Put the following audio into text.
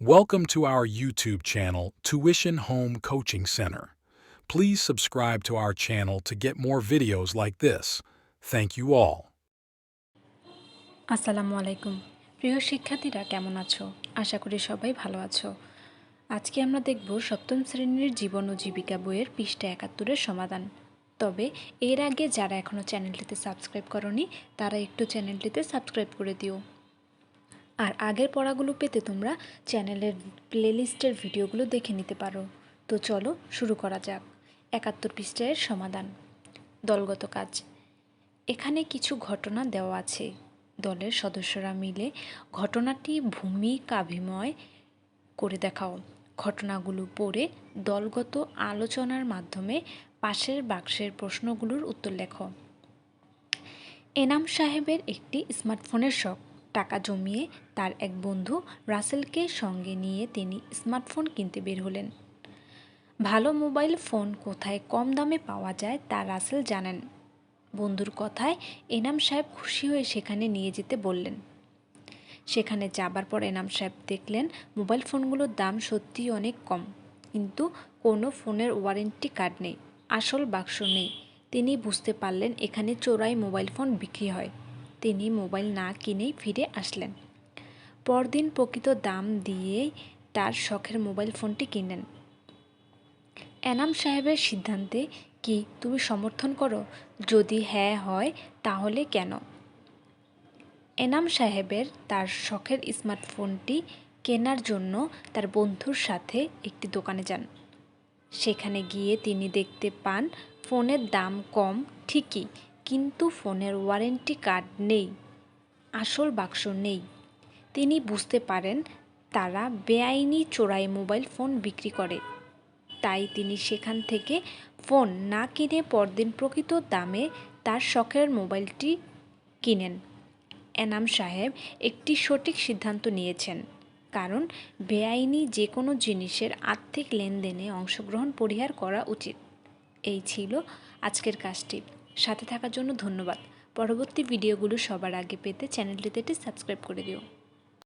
Welcome to our YouTube channel, Tuition Home Coaching Center. Please subscribe to our channel to get more videos like this. Thank you all. আসসালামু আলাইকুম প্রিয় শিক্ষার্থীরা কেমন আছো আশা করি সবাই ভালো আছো আজকে আমরা দেখব সপ্তম শ্রেণির জীবন ও জীবিকা বইয়ের পৃষ্ঠা একাত্তরের সমাধান তবে এর আগে যারা এখনও চ্যানেলটিতে সাবস্ক্রাইব করনি তারা একটু চ্যানেলটিতে সাবস্ক্রাইব করে দিও আর আগের পড়াগুলো পেতে তোমরা চ্যানেলের প্লেলিস্টের ভিডিওগুলো দেখে নিতে পারো। তো চলো শুরু করা যাক। একাত্তর পৃষ্ঠায়ের সমাধান। দলগত কাজ। এখানে কিছু ঘটনা দেওয়া আছে। দলের সদস্যরা মিলে ঘটনাটি ভূমিকাভিময় করে দেখাও। ঘটনাগুলো পড়ে দলগত আলোচনার মাধ্যমে পাশের বাক্সের প্রশ্নগুলোর উত্তর লেখো। এনাম সাহেবের একটি স্মার্টফোনের শখ। টাকা জমিয়ে তার এক বন্ধু রাসেলকে সঙ্গে নিয়ে তিনি স্মার্টফোন কিনতে বের হলেন। ভালো মোবাইল ফোন কোথায় কম দামে পাওয়া যায় তা রাসেল জানেন। বন্ধুর কথায় এনাম সাহেব খুশি হয়ে সেখানে নিয়ে যেতে বললেন। সেখানে যাবার পর এনাম সাহেব দেখলেন মোবাইল ফোনগুলোর দাম সত্যিই অনেক কম, কিন্তু কোনো ফোনের ওয়ারেন্টি কার্ড নেই, আসল বাক্স নেই। তিনি বুঝতে পারলেন এখানে চোরাই মোবাইল ফোন বিক্রি হয়। তিনি মোবাইল না কিনেই ফিরে আসলেন। পরদিন প্রকৃত দাম দিয়ে তার শখের মোবাইল ফোনটি কিনেন এনাম সাহেবের সিদ্ধান্তে কি তুমি সমর্থন করো? যদি হ্যাঁ হয়, তাহলে কেন? এনাম সাহেবের তার শখের স্মার্টফোনটি কেনার জন্য তার বন্ধুর সাথে একটি দোকানে যান। সেখানে গিয়ে তিনি দেখতে পান, ফোনের দাম কম ঠিকই কিন্তু ফোনের ওয়ারেন্টি কার্ড নেই, আসল বাক্স নেই। তিনি বুঝতে পারেন, তারা বেআইনি চোরাই মোবাইল ফোন বিক্রি করে। তাই তিনি সেখান থেকে ফোন না কিনে পরদিন প্রকৃত দামে তার শখের মোবাইলটি কিনেন। এনাম সাহেব একটি সঠিক সিদ্ধান্ত নিয়েছেন, কারণ বেআইনি যে কোনো জিনিসের আর্থিক লেনদেনে অংশগ্রহণ পরিহার করা উচিত। এই ছিল আজকের কাজটি। সাথে থাকার জন্য ধন্যবাদ। পরবর্তী ভিডিওগুলো সবার আগে পেতে চ্যানেলটিতে সাবস্ক্রাইব করে দিও।